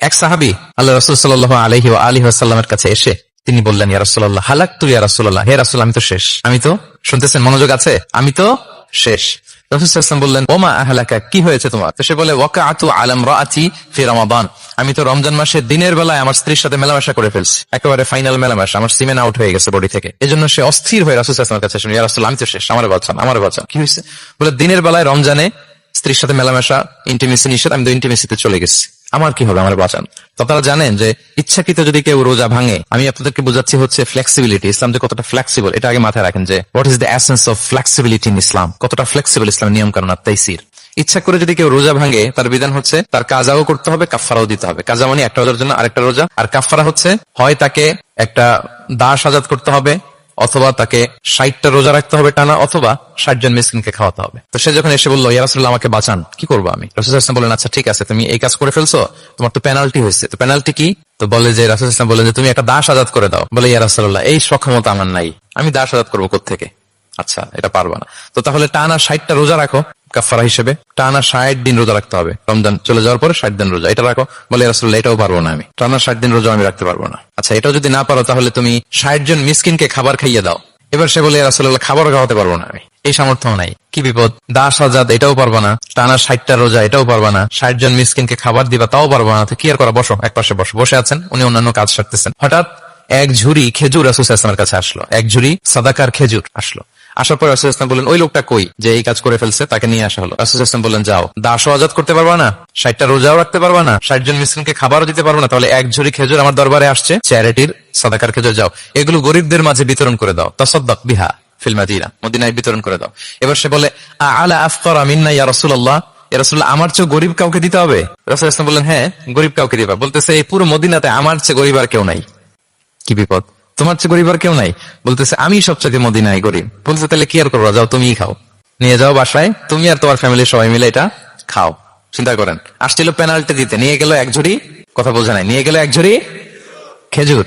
এক সাহাবি আল্লাহ রসুল সাল্লাহ আলহি আলী আসাল্লামের কাছে এসে তিনি বললেন, ইয়া রাসুল্লাহ হালাক তু ইয়া রাসুল্লাহ হে রাসুল, আমি তো শেষ। আমি তো? শুনতেছেন, মনোযোগ আছে? আমি তো শেষ। বললেন, ওমা আহলাকা, কি হয়েছে তোমার? সে বলে আতু আলম আমি তো রমজান মাসে দিনের বেলায় আমার স্ত্রীর সাথে মেলামেশা করে ফেলছি। একেবারে ফাইনাল মেলামেশা, আমার সিমেন আউট হয়ে গেছে বডি থেকে। এজন্য সে অস্থির হয়ে রাসুলের কাছে শুনি আমি তো শেষ, আমার বাচ্চা আমার বাচ্চা কি হয়েছে? বলে, দিনের বেলায় রমজানে স্ত্রীর সাথে মেলামেশা ইন্টিমেসি নিষেধ, আমি তো ইন্টিমেসিতে চলে গেছি। আমার কি হবে? আমার বাঁচান। তো আপনারা জানেন যে ইচ্ছাকৃত যদি কেউ রোজা ভাঙে, আমি আপনাদেরকে বোঝাচ্ছি হচ্ছে ফ্লেক্সিবিলিটি ইসলাম যে কতটা ফ্লেক্সিবল এটা আগে মাথায় রাখেন যে what is the essence of flexibility in Islam কতটা ফ্লেক্সিবল ইসলাম নিয়ম কারণ তাইসির? ইচ্ছা করে যদি কেউ রোজা ভাঙে, তার বিধান হচ্ছে তার কাজাও করতে হবে কাফারাও দিতে হবে। কাজা মানে একটা রোজার জন্য আরেকটা রোজা, আর কাফারা হচ্ছে হয় তাকে একটা দাস আজাদ করতে হবে অথবা তাকে ষাটটা রোজা রাখতে হবে টানা, অথবা ষাট জন মিসকিনকে খাওয়াতে হবে। তো সে যখন এসে বলল ইয়ারাসুল্লাহ আমাকে বাঁচান, কি করব আমি? রাসুল ইসলাম বলেন আচ্ছা ঠিক আছে, তুমি এই কাজ করে ফেলছো, তোমার তো পেনাল্টি হয়েছে। তো পেনাল্টি কি? তো বলে যে, রাসুল ইসলাম বলেন যে, তুমি একটা দাস আজাদ করে দাও। বলে ইয়ারাসুল্লাহ এই সক্ষমতা আমার নাই। আমি দাস আজাদ করব থেকে আচ্ছা এটা পারবা না। তো তাহলে টানা ষাটটা রোজা রাখো কাফারা হিসেবে টানা ষাট দিন রোজা রাখতে হবে। রমজান চলে যাওয়ার পরে ষাট দিন রোজা। এটা রাখো, বলে রাসুল্লাহ এটাও পারব না আমি। টানা ষাট দিন রোজা আমি রাখতে পারব না। আচ্ছা এটাও যদি না পারো, তাহলে তুমি ষাট জন মিসকিনকে খাবার খাইয়ে দাও। এবার সে বলে রাসুল্লাহ খাবার খাওয়াতে পারব না আমি। এই সামর্থ্য নাই। কি বিপদ? দাস আজাদ, এটাও পারবা না। টানা ষাটটা রোজা, এটাও পারবা না। ষাট জন মিসকিনকে খাবার দিবা, তাও পারবা না। তো কি আর করা? বসো, এক পাশে বসো। বসে আছেন, উনি অন্যান্য কাজ সারতেছেন। হঠাৎ এক ঝুড়ি খেজুর রাসুল ইসলামের কাছে আসলো। এক ঝুড়ি সাদাকার খেজুর আসলো। আসার পর রাসুল ইসলাম বললেন, ওই লোকটা কই যে এই কাজ করে ফেলছে? তাকে নিয়ে আসা হলো। রাসুল ইসলাম বললেন, যাও। দাসও আজাদ করতে পারবা না? ষাটটা রোজাও রাখতে পারবা না? ষাট জন মিসকিনকে খাবারও দিতে পারব না? তাহলে এক ঝুড়ি খেজুর আমার দরবারে আসছে। চ্যারিটির সাদাকার খেজুর যাও। এগুলো গরিবদের মাঝে বিতরণ করে দাও। তসদ্দক বিহা ফিল্মাদিরা মদিনায় বিতরণ করে দাও। এবার সে বলে আলা আফকর আমিন্না ইয়া রসুল্লাহ রসুল্লাহ আমার চেয়ে গরিব কাউকে দিতে হবে? রসুল ইসলাম বললেন হ্যাঁ গরিব কাউকে দিবা। বলতেছে, এই পুরো মদিনাতে আমার চেয়ে গরিব আর কেউ নাই। কি বিপদ? তোমার চেয়ে গরিব আর কেউ নাই। বলতেছে আমি সবচেয়ে মদিনায় গরিব। বলতেছে, তাহলে কি আর করব? যাও তুমি খাও। নিয়ে যাও বাসায়। তুমি আর তোমার ফ্যামিলির সবাই মিলে এটা খাও। চিন্তা করেন। আসছিল পেনাল্টি দিতে। নিয়ে গেল এক ঝুড়ি, কথা বোঝা নাই। নিয়ে গেল এক ঝুড়ি খেজুর।